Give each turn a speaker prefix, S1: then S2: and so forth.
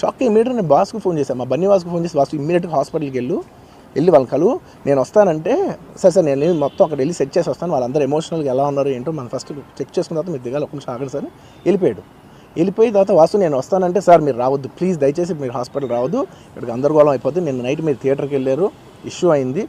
S1: Shock immediate నేను బాస్కి phone చేశాను మా బన్నీ బాస్కు ఫోన్ చేసి బాస్కు ఇమీడియట్గా హాస్పిటల్కి వెళ్ళు. వెళ్ళి వాళ్ళ కలు. నేను వస్తానంటే సరే సార్ నేను మొత్తం అక్కడ వెళ్ళి సెట్ చేసి వస్తాను. వాళ్ళందరూ ఎమోషనల్గా ఎలా ఉన్నారు ఏంటో మనం ఫస్ట్ చెక్ చేసుకున్న తర్వాత మీరు దిగాలి. ఒక నిమిషం ఆగండి సార్. వెళ్ళిపోయాడు. వెళ్ళిపోయి తర్వాత వాసు నేను వస్తానంటే సార్ మీరు రావద్దు. ప్లీజ్ దయచేసి మీరు హాస్పిటల్ రావద్దు. ఇక్కడికి గందరగోళం అయిపోతుంది నేను నైట్ మీరు థియేటర్కి వెళ్ళారు. ఇష్యూ అయింది.